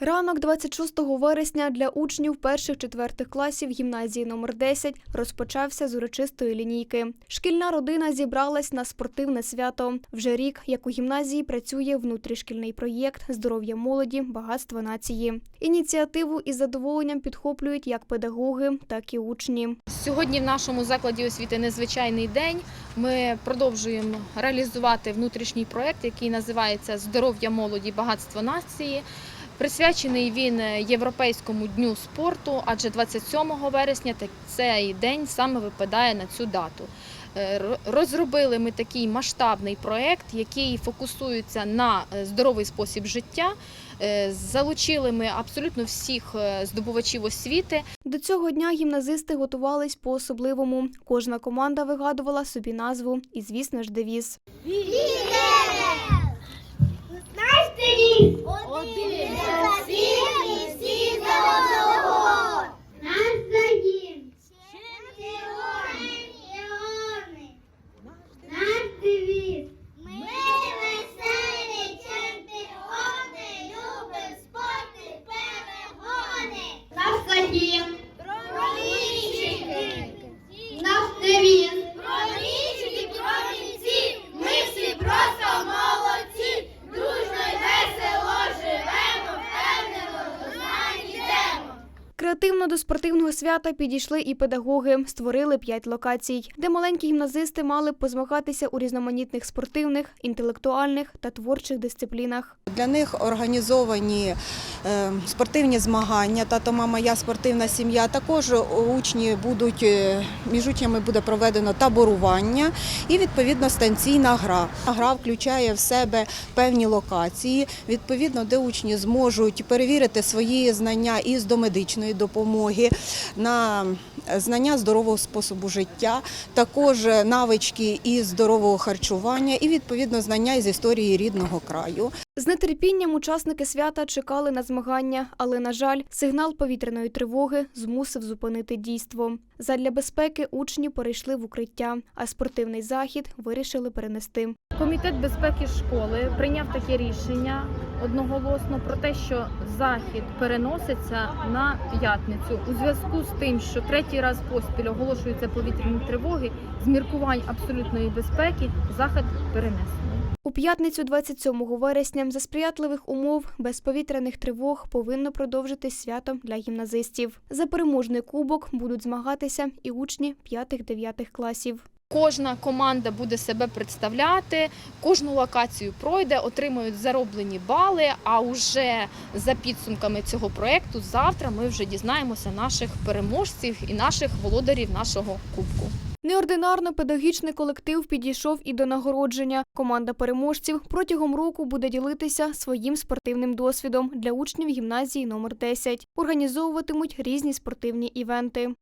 Ранок 26 вересня для учнів перших-четвертих класів гімназії номер 10 розпочався з урочистої лінійки. Шкільна родина зібралась на спортивне свято. Вже рік, як у гімназії, працює внутрішкільний проєкт Здоров'я молоді, багатство нації. Ініціативу із задоволенням підхоплюють як педагоги, так і учні. Сьогодні в нашому закладі освіти незвичайний день. Ми продовжуємо реалізувати внутрішній проект, який називається Здоров'я молоді, багатство нації. Присвячений він Європейському дню спорту, адже 27 вересня цей день саме випадає на цю дату. Е, Розробили ми такий масштабний проект, який фокусується на е, здоровий спосіб життя. Е, Залучили ми абсолютно всіх здобувачів освіти. До цього дня гімназисти готувались по-особливому. Кожна команда вигадувала собі назву і, звісно ж, девіз. Наш девіз один Креативно до спортивного свята підійшли і педагоги. Створили п'ять локацій, де маленькі гімназисти мали позмагатися у різноманітних спортивних, інтелектуальних та творчих дисциплінах. Для них організовані е, спортивні змагання. Тато, мама, я спортивна сім'я. Також учні будуть е, між учнями буде проведено таборування і відповідно станційна гра. Гра включає в себе певні локації, відповідно, де учні зможуть перевірити свої знання із домедичної допомоги на знання здорового способу життя, також навички із здорового харчування і відповідно знання із історії рідного краю. З нетерпінням учасники свята чекали на змагання, але, на жаль, сигнал повітряної тривоги змусив зупинити дійство. Задля безпеки учні перейшли в укриття, а спортивний захід вирішили перенести. Комітет безпеки школи прийняв таке рішення одноголосно про те, що захід переноситься на п'ятницю у зв'язку з тим, що третій раз поспіль оголошуються повітряні тривоги з міркувань абсолютної безпеки. Захід перенесений. У п'ятницю 27 вересня за сприятливих умов без повітряних тривог повинно продовжитись свято для гімназистів. За переможний кубок будуть змагатися і учні 5-9 класів. Кожна команда буде себе представляти, кожну локацію пройде, отримають зароблені бали. А уже за підсумками цього проекту завтра ми вже дізнаємося наших переможців і наших володарів нашого кубку. Неординарно педагогічний колектив підійшов і до нагородження. Команда переможців протягом року буде ділитися своїм спортивним досвідом для учнів гімназії номер 10. Організовуватимуть різні спортивні івенти.